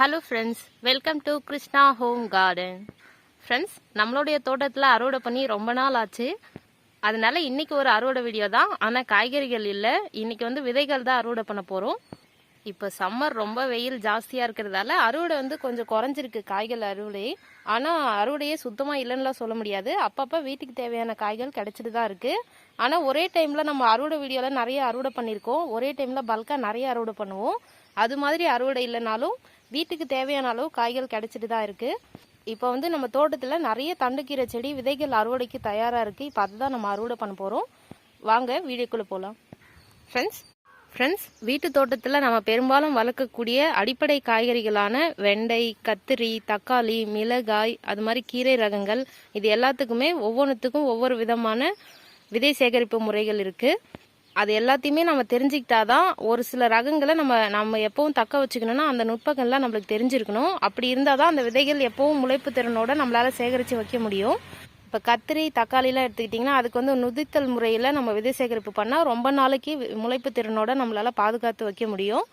Hello friends welcome to Krishna home garden friends நம்மளுடைய தோட்டத்தில் அறுவடை பண்ணி ரொம்ப நாள் ஆச்சு. அதனால இன்னைக்கு ஒரு அறுவடை வீடியோ தான். ஆனால் காய்கறிகள் இல்லை. இன்னைக்கு வந்து விதைகள் தான் அறுவடை பண்ண போகிறோம் இப்போ சம்மர் ரொம்ப வெயில் ஜாஸ்தியாக இருக்கிறதால அறுவடை வந்து கொஞ்சம் குறைஞ்சிருக்கு காய்கள் அறுவடை. ஆனால் அறுவடையே சுத்தமாக இல்லைன்னுலாம் சொல்ல முடியாது. அப்பப்போ வீட்டுக்கு தேவையான காய்கள் கிடைச்சிட்டு தான் இருக்குது ஆனால் ஒரே டைமில் நம்ம அறுவடை வீடியோவில் நிறைய அறுவடை பண்ணியிருக்கோம். ஒரே டைமில் பல்காக நிறைய அறுவடை பண்ணுவோம். அது மாதிரி அறுவடை இல்லைனாலும் வீட்டுக்கு தேவையான அளவு காய்கள் கிடைச்சிட்டு தான் இருக்குது இப்போ வந்து நம்ம தோட்டத்தில் நிறைய தண்டுக்கீரை செடி விதைகள் அறுவடைக்கு தயாராக இருக்குது இப்போ அதுதான் நம்ம அறுவடை பண்ண போகிறோம் வாங்க வீடியோக்குள்ளே போகலாம் ஃப்ரெண்ட்ஸ் ஃப்ரெண்ட்ஸ் வீட்டு தோட்டத்தில் நம்ம பெரும்பாலும் வளர்க்கக்கூடிய அடிப்படை காய்கறிகளான வெண்டை கத்திரி தக்காளி மிளகாய் அது மாதிரி கீரை ரகங்கள் இது எல்லாத்துக்குமே ஒவ்வொன்றுத்துக்கும் ஒவ்வொரு விதமான விதை சேகரிப்பு முறைகள் இருக்குது அது எல்லாத்தையுமே நம்ம தெரிஞ்சுக்கிட்டாதான் ஒரு சில ரகங்களை நம்ம நம்ம எப்பவும் தக்க வச்சுக்கணும்னா அந்த நுட்பங்கள்லாம் நம்மளுக்கு தெரிஞ்சிருக்கணும். அப்படி இருந்தால் தான் அந்த விதைகள் எப்பவும் முளைப்பு திறனோட நம்மளால் சேகரித்து வைக்க முடியும். இப்போ கத்திரி தக்காளிலாம் எடுத்துக்கிட்டிங்கன்னா அதுக்கு வந்து நுதித்தல் முறையில் நம்ம விதை சேகரிப்பு பண்ணால் ரொம்ப நாளைக்கு வி- முளைப்பு திறனோட நம்மளால் பாதுகாத்து வைக்க முடியும்.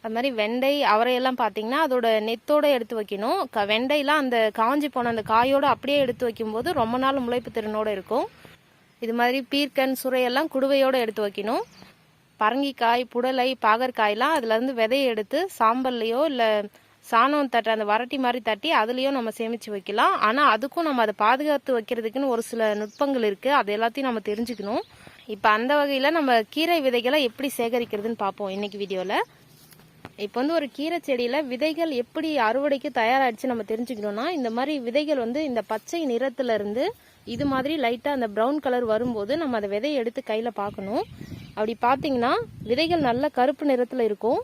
அது மாதிரி வெண்டை அவரையெல்லாம் பார்த்தீங்கன்னா அதோட நெத்தோட எடுத்து வைக்கணும். க வெண்டைலாம் அந்த காஞ்சி போன அந்த காயோடு அப்படியே எடுத்து வைக்கும்போது ரொம்ப நாள் முளைப்பு திறனோடு இருக்கும். இது மாதிரி பீர்க்கன் சுரையெல்லாம் குடுவையோடு எடுத்து வைக்கணும். பரங்கிக்காய் புடலை பாகற்காயெலாம் அதுலேருந்து விதையை எடுத்து சாம்பல்லையோ இல்லை சாணம் தட்ட அந்த வரட்டி மாதிரி தட்டி அதுலேயும் நம்ம சேமித்து வைக்கலாம். ஆனால் அதுக்கும் நம்ம அதை பாதுகாத்து வைக்கிறதுக்குன்னு ஒரு சில நுட்பங்கள் இருக்குது அது எல்லாத்தையும் நம்ம தெரிஞ்சுக்கணும். இப்போ அந்த வகையில் நம்ம கீரை விதைகளை எப்படி சேகரிக்கிறதுன்னு பார்ப்போம் இன்றைக்கி வீடியோவில் இப்போ வந்து ஒரு கீரை செடியில் விதைகள் எப்படி அறுவடைக்கு தயாராகிடுச்சு நம்ம தெரிஞ்சுக்கணும்னா இந்த மாதிரி விதைகள் வந்து இந்த பச்சை நிறத்துலேருந்து இருந்து இது மாதிரி லைட்டாக அந்த ப்ரௌன் கலர் வரும்போது நம்ம அந்த விதையை எடுத்து கையில் பார்க்கணும். அப்படி பார்த்தீங்கன்னா விதைகள் நல்ல கருப்பு நிறத்தில் இருக்கும்.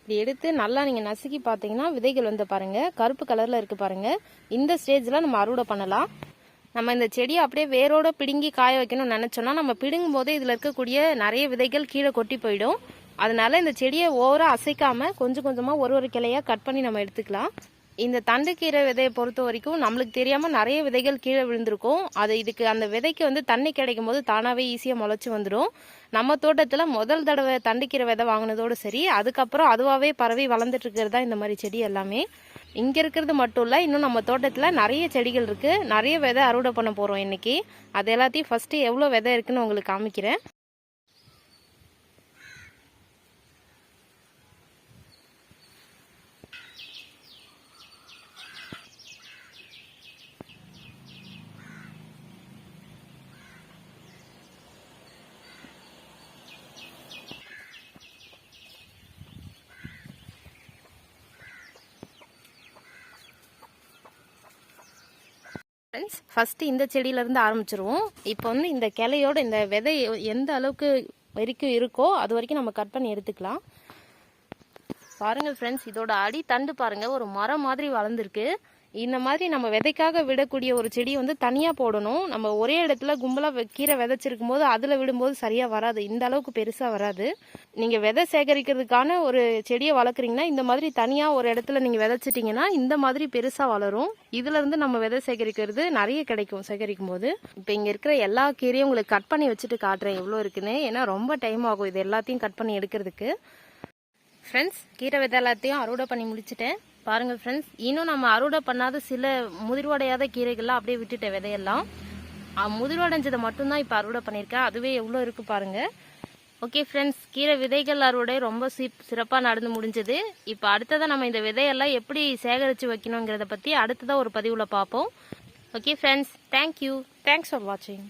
இப்படி எடுத்து நல்லா நீங்கள் நசுக்கி பார்த்தீங்கன்னா விதைகள் வந்து பாருங்கள் கருப்பு கலரில் இருக்குது பாருங்கள் இந்த ஸ்டேஜில் நம்ம அறுவடை பண்ணலாம். நம்ம இந்த செடியை அப்படியே வேரோட பிடுங்கி காய வைக்கணும்னு நினச்சோம்னா நம்ம பிடுங்கும் போதே இதில் இருக்கக்கூடிய நிறைய விதைகள் கீழே கொட்டி போயிடும். அதனால இந்த செடியை ஓவராக அசைக்காமல் கொஞ்சம் கொஞ்சமாக ஒரு ஒரு கிளையாக கட் பண்ணி நம்ம எடுத்துக்கலாம். இந்த தண்டுக்கீரை விதையை பொறுத்த வரைக்கும் நம்மளுக்கு தெரியாமல் நிறைய விதைகள் கீழே விழுந்திருக்கும். அது இதுக்கு அந்த விதைக்கு வந்து தண்ணி கிடைக்கும் போது தானாகவே ஈஸியாக முளைச்சி வந்துடும் நம்ம தோட்டத்தில் முதல் தடவை தண்டுக்கீரை விதை வாங்கினதோடு சரி அதுக்கப்புறம் அதுவாகவே பரவி வளர்ந்துட்டு இருக்கிறது தான் இந்த மாதிரி செடி எல்லாமே. இங்கே இருக்கிறது மட்டும் இல்லை இன்னும் நம்ம தோட்டத்தில் நிறைய செடிகள் இருக்குது நிறைய விதை அறுவடை பண்ண போகிறோம் இன்றைக்கி அது எல்லாத்தையும் ஃபஸ்ட்டு எவ்வளோ விதை இருக்குதுன்னு உங்களுக்கு காமிக்கிறேன். ஃப்ரெண்ட்ஸ் ஃபஸ்ட்டு இந்த செடியிலேருந்து ஆரம்பிச்சிருவோம். இப்போ வந்து இந்த கிளையோட இந்த விதை எந்த அளவுக்கு வரைக்கும் இருக்கோ அது வரைக்கும் நம்ம கட் பண்ணி எடுத்துக்கலாம். பாருங்க ஃப்ரெண்ட்ஸ் இதோட அடி தண்டு பாருங்க ஒரு மரம் மாதிரி வளர்ந்துருக்கு. இந்த மாதிரி நம்ம விதைக்காக விடக்கூடிய ஒரு செடி வந்து தனியாக போடணும். நம்ம ஒரே இடத்துல கும்பலாக கீரை விதைச்சிருக்கும் போது அதில் விடும்போது சரியாக வராது. இந்த அளவுக்கு பெருசாக வராது. நீங்கள் விதை சேகரிக்கிறதுக்கான ஒரு செடியை வளர்க்குறீங்கன்னா இந்த மாதிரி தனியாக ஒரு இடத்துல நீங்கள் விதைச்சிட்டிங்கன்னா இந்த மாதிரி பெருசாக வளரும். இதுலேருந்து நம்ம விதை சேகரிக்கிறது நிறைய கிடைக்கும் சேகரிக்கும் போது இப்போ இங்கே இருக்கிற எல்லா கீரையும் உங்களுக்கு கட் பண்ணி வச்சுட்டு காட்டுறேன் எவ்வளோ இருக்குன்னு. ஏன்னா ரொம்ப டைம் ஆகும். இது எல்லாத்தையும் கட் பண்ணி எடுக்கிறதுக்கு. ஃப்ரெண்ட்ஸ் கீரை விதை எல்லாத்தையும் அறுவடை பண்ணி முடிச்சிட்டேன். பாருங்க ஃப்ரெண்ட்ஸ் இன்னும் நம்ம அறுவடை பண்ணாத சில முதிர்வடையாத கீரைகள்லாம் அப்படியே விட்டுட்ட விதையெல்லாம். முதிர்வடைஞ்சதை மட்டும்தான் இப்போ அறுவடை பண்ணியிருக்கேன். அதுவே எவ்வளோ இருக்கு பாருங்க. ஓகே ஃப்ரெண்ட்ஸ் கீரை விதைகள் அறுவடை ரொம்ப சிப் சிறப்பாக நடந்து முடிஞ்சது. இப்போ அடுத்ததாக நம்ம இந்த விதையெல்லாம் எப்படி சேகரித்து வைக்கணுங்கிறத பற்றி அடுத்ததாக ஒரு பதிவில் பார்ப்போம். Okay friends thank you thanks for வாட்சிங்